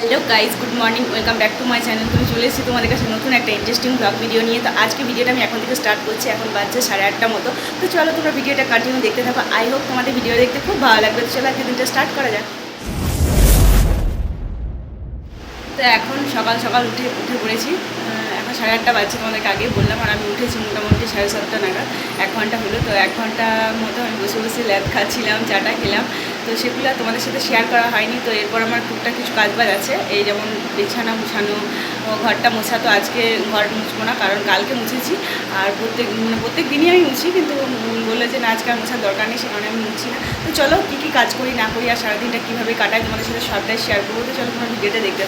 Hello guys good morning welcome back to my channel তুমি চলে এসেছি তোমাদের কাছে নতুন একটা ইন্টারেস্টিং ব্লগ ভিডিও নিয়ে। তো আজকে ভিডিওটা আমি এখন থেকে স্টার্ট করছি, এখন বাজছে সাড়ে আটটা মতো। তো চলো তোমরা ভিডিওটা কন্টিনিউ দেখতে থাকো। আই হোপ তোমাদের ভিডিও দেখতে খুব ভালো লাগবে। তো চলো আজকে দিনটা স্টার্ট করা যাক। তো এখন সকাল সকাল উঠে উঠে পড়েছি। এখন সাড়ে আটটা বাজছে তোমাদেরকে আগে বললাম, আর আমি উঠেছি মোটামুটি সাড়ে সাতটা নাগাদ। এক ঘণ্টা হলো, তো এক ঘণ্টা মতো আমি বসে বসে ল্যাব খাচ্ছিলাম চাটা খেলাম। তো সেগুলো তোমাদের সাথে শেয়ার করা হয়নি, তো এরপর আমার টুকটাক কিছু কাজ বাজ আছে। এই যেমন বিছানা মুছানো ঘরটা মোছা তো আজকে ঘর মুছবো না, কারণ কালকে মুছেছি। আর প্রত্যেক মানে প্রত্যেক দিনই আমি মুছি, কিন্তু বললে যে না, আজকে আর মোছার দরকার নেই সে কারণে আমি মুছি না। তো চলো, কী কী কাজ করি না করি, আর সারাদিনটা কীভাবে কাটাই, তোমাদের সাথে সবটাই শেয়ার করব। তো চলো, তোমার ভিডিওটা দেখতে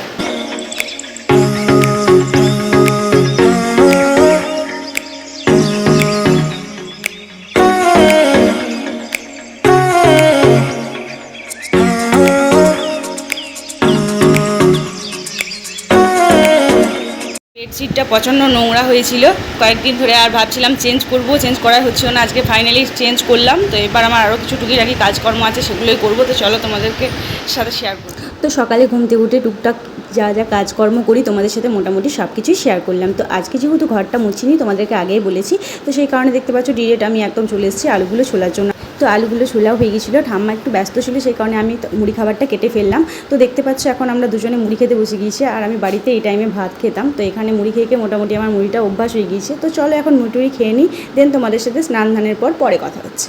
বেডশিটটা প্রচণ্ড নোংরা হয়েছিল। কয়েকদিন ধরে আর ভাবছিলাম চেঞ্জ করব চেঞ্জ করা হচ্ছিল না। আজকে ফাইনালি চেঞ্জ করলাম। তো এবার আমার আরও কিছু টুকিটাকি কাজকর্ম আছে, সেগুলোই করব। তো চলো তোমাদেরকে সাথে শেয়ার করব তো সকালে ঘুম থেকে উঠে টুকটাক যা যা কাজকর্ম করি, তোমাদের সাথে মোটামুটি সব কিছুই শেয়ার করলাম। তো আজকে যেহেতু ঘরটা মুছিনি, তোমাদেরকে আগেই বলেছি। তো সেই কারণে দেখতে পাচ্ছ, ডিরেক্ট আমি একদম চলে এসেছি আলুগুলো ছোলার জন্য। তো আলুগুলো ছোলাও হয়ে গেছিল। ঠাম্মা একটু ব্যস্ত ছিল, সেই কারণে আমি মুড়ি খাবারটা কেটে ফেললাম। তো দেখতে পাচ্ছ এখন আমরা দুজনে মুড়ি খেতে বসে গিয়েছি, আর আমি বাড়িতে এই টাইমে ভাত খেতাম। তো এখানে মুড়ি খেয়ে মোটামুটি আমার মুড়িটা অভ্যাস হয়ে গিয়েছে। তো চলো এখন মুড়ি খেয়ে নিই দেন তোমাদের সাথে স্নান ধানের পর পরে কথা হচ্ছে।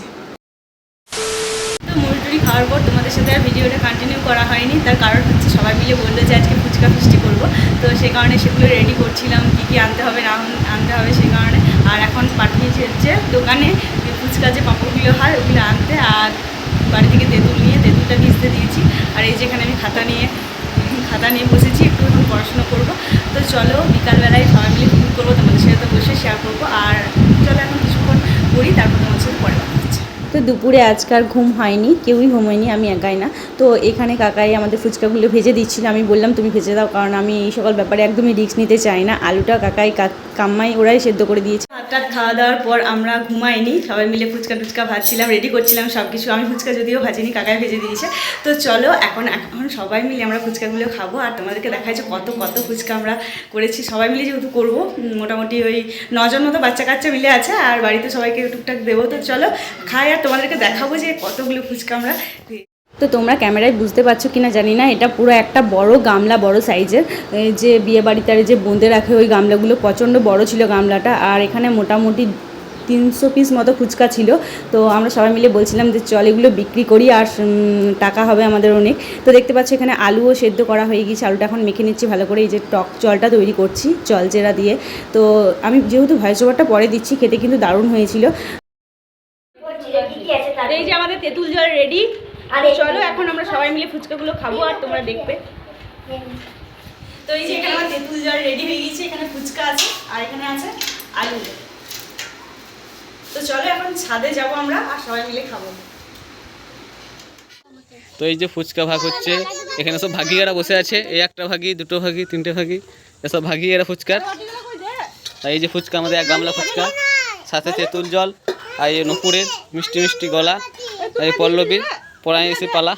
তো মুড়ি খাওয়ার পর তোমাদের সাথে আর ভিডিওটা কন্টিনিউ করা হয়নি। তার কারণ হচ্ছে সবাই মিলে বলল যে আজকে ফুচকা ফিস্টি করব। তো সেই কারণে সেগুলো রেডি করছিলাম, কী কী আনতে হবে, না আনতে হবে সেই কারণে। আর এখন পাঠিয়েছি হচ্ছে দোকানে ফুচকা যে পাঁপড়গুলো হয়, ওগুলো আনতে আর বাড়ি থেকে তেঁতুল নিয়ে, তেঁতুলটা ভিজতে দিয়েছি। আর এই যেখানে আমি খাতা নিয়ে খাতা নিয়ে বসেছি, একটু এখন পড়াশোনা করব। তো চলো, বিকালবেলায় সবাই মিলে ফোন করব, তোমাদের সাথে বসে শেয়ার করব। আর চলো এখন কিছুক্ষণ করি তারপর তোমাদের সাথে পরে তো দুপুরে আজকাল ঘুম হয়নি, কেউই ঘুমোয়নি, আমি একাই না। তো এখানে কাকাই আমাদের ফুচকাগুলো ভেজে দিচ্ছিল, আমি বললাম, তুমি ভেজে দাও, কারণ আমি এই সকল ব্যাপারে একদমই রিস্ক নিতে চাই না। আলুটা কাকাই কাম্মাই ওরাই সেদ্ধ করে দিয়েছে। ভাত টাত খাওয়া দাওয়ার পর আমরা ঘুমাইনি, সবাই মিলে ফুচকা টুচকা ভাজছিলাম রেডি করছিলাম সব কিছু আমি ফুচকা যদিও ভাজিনি, কাকাই ভেজে দিয়েছে। তো চলো, এখন এখন সবাই মিলে আমরা ফুচকাগুলো খাব, আর তোমাদেরকে দেখাই যে কত কত ফুচকা আমরা করেছি। সবাই মিলে যেহেতু করব, মোটামুটি ওই নজন মতো বাচ্চা কাচ্চা মিলে আছে, আর বাড়িতে সবাইকে টুকটাক দেবো। তো চলো, খাই আর তোমাদেরকে দেখাবো যে কতগুলো ফুচকা আমরা তো তোমরা ক্যামেরায় বুঝতে পারছ কিনা জানি না, এটা পুরো একটা বড় গামলা, বড় সাইজের। যে বিয়ে বাড়িতে যে বোঁদে রাখে ওই গামলাগুলো, প্রচণ্ড বড় ছিল গামলাটা। আর এখানে মোটামুটি তিনশো পিস মতো ফুচকা ছিল। তো আমরা সবাই মিলে বলছিলাম যে চল এগুলো বিক্রি করি আর টাকা হবে আমাদের অনেক। তো দেখতে পাচ্ছি এখানে আলুও সেদ্ধ করা হয়ে গিয়েছে। আলুটা এখন মেখে নিচ্ছি ভালো করে। এই যে টক জলটা তৈরি করছি জল জেরা দিয়ে। তো আমি যেহেতু ভয়েস ওভারটা পরে দিচ্ছি, খেতে কিন্তু দারুণ হয়েছিল। এই যে আমাদের তেঁতুল জল রেডি আর চলো এখন আমরা সবাই মিলে ফুচকাগুলো খাব আর তোমরা দেখবে। তো এই যে এখানে আমার তেঁতুল জল রেডি হয়ে গেছে এখানে ফুচকা আছে আর এখানে আছে আলু। তো চলো এখন ছাদে যাব আমরা আর সবাই মিলে খাব। তো এই যে ফুচকা ভাগ হচ্ছে এখানে সব ভাগিয়ারা বসে আছে এই একটা ভাগি দুটো ভাগি তিনটে ভাগি এসব ভাগিয়ারা ফুচকার। এই যে ফুচকা আমাদের এক গামলা ফুচকা সাথে তেঁতুল জল আর এই নপুরের মিষ্টি মিষ্টি গলা এই পল্লবীর পড়াই এসে পালা।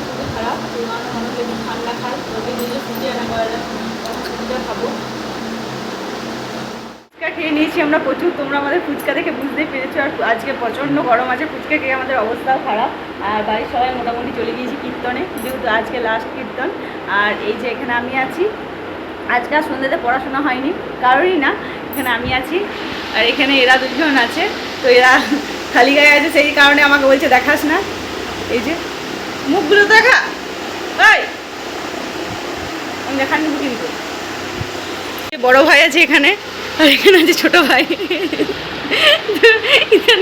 খুবই খারাপ সেই কারণে মনে হলো একটু ঠান্ডা খাই তবে নিজে ফুটে আনা করা যায় তখন ফুচকা খাব ফুচকা খেয়ে নিয়েছি, আমরা প্রচুর, তোমরা আমাদের ফুচকা দেখে বুঝতেই পেরেছ, আর আজকে প্রচণ্ড গরম আছে, ফুচকা খেয়ে আমাদের অবস্থাও খারাপ, আর বাড়ির সবাই মোটামুটি চলে গিয়েছি কীর্তনে, যেহেতু আজকে লাস্ট কীর্তন, আর এই যে এখানে আমি আছি, আজকে আর সন্ধ্যেতে পড়াশোনা হয়নি, কারোরই না, এখানে আমি আছি, আর এখানে এরা দুজন আছে, তো এরা খালি গায়ে আছে, সেই কারণে আমাকে বলছে দেখাস না, এই যে, মুখগুলো দেখা আমি দেখান কিন্তু বড় ভাই আছে এখানে আর এখানে আছে ছোট ভাই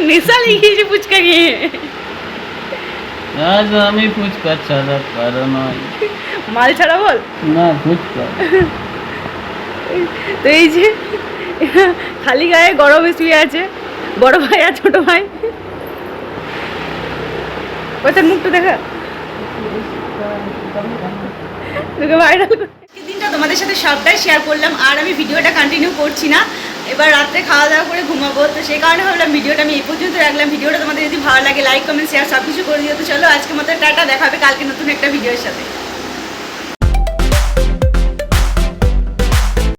নেশা লেগে গিয়েছে ফুচকা খেয়ে আজ আমি ফুচকা ছাড়া পারো নয় মাল ছাড়া বল না ফুচকা তো এই যে খালি গায়ে গরমে শুয়ে আছে বড় ভাই আর ছোট ভাই ওই তোর মুখটা দেখা তোকে ভাইরাল তোমাদের সাথে সবটাই শেয়ার করলাম। আর আমি ভিডিওটা কন্টিনিউ করছি না। এবার রাত্রে খাওয়া দাওয়া করে ঘুমাবো। তো সেই কারণে ভাবলাম ভিডিওটা আমি এই পর্যন্ত রাখলাম। ভিডিওটা তোমাদের যদি ভালো লাগে লাইক কমেন্ট শেয়ার সব কিছু করে দিও। তো চলো আজকে মতো টাটা, দেখাবে কালকে নতুন একটা ভিডিওর সাথে।